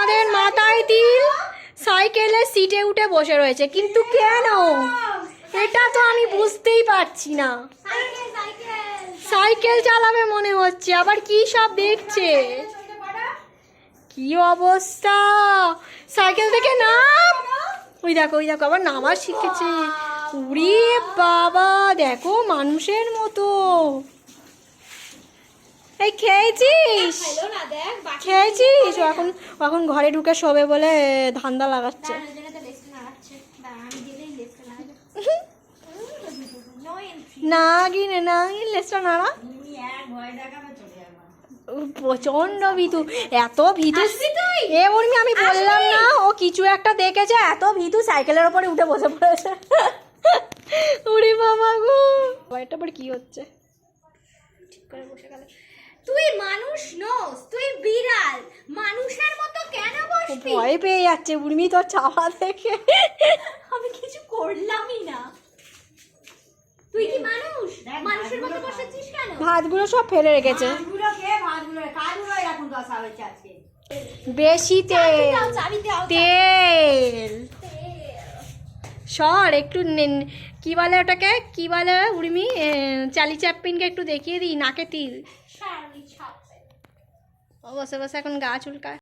আমাদের মাথায় তিল সাইকেলের সিটে উঠে বসে রয়েছে। কিন্তু কেন? এটা তো আমি বুঝতেই পারছি না। সাইকেল চালাবে মনে হচ্ছে, আবার কি সব দেখছে? কি অবস্থা? সাইকেল থেকে নাম? ওই দেখো ওই দেখো, আবার নামা শিখেছে। উড়ি বাবা, দেখো মানুষের মতো। এই খেয়েছিস? বাকি খেয়েছিস? এখন এখন ঘরে ঢুকে শোবে বলে ধান্দা লাগাচ্ছে। এন্ট্রি না গিনে না গিয়ে লেসটা নাড়া। প্রচণ্ড ভীতু। এত ভীতু এ উর্মি আমি বললাম না ও কিছু একটা দেখেছে এত ভীতু সাইকেলের ওপরে উঠে বসে পড়েছে। উড়ি বাবা গো। এটা পর কি হচ্ছে? ঠিক করে বসে গেল। তুই মানুষ নোস তুই বিড়াল। মানুষের মতো কেন বসবি? ভয় পেয়ে যাচ্ছে উর্মি তোর চাওয়া দেখে। আমি কিছু করলামই না। তুই কি মানুষ? মানুষের মতো বসেছিস কেন? ভাতগুলো সব ফেলে রেখেছে। ভাতগুলো কে ভাতগুলো কাজগুলো এরকম দশা হয়েছে আজকে বেশি তেল। চাবি দাও। তেল সর একটু কি বলে ওটাকে? কি বলে উর্মি চালি চাপ্পিনকে একটু দেখিয়ে দিই নাকে তিল। ও বসে বসে এখন গা চুলকায়।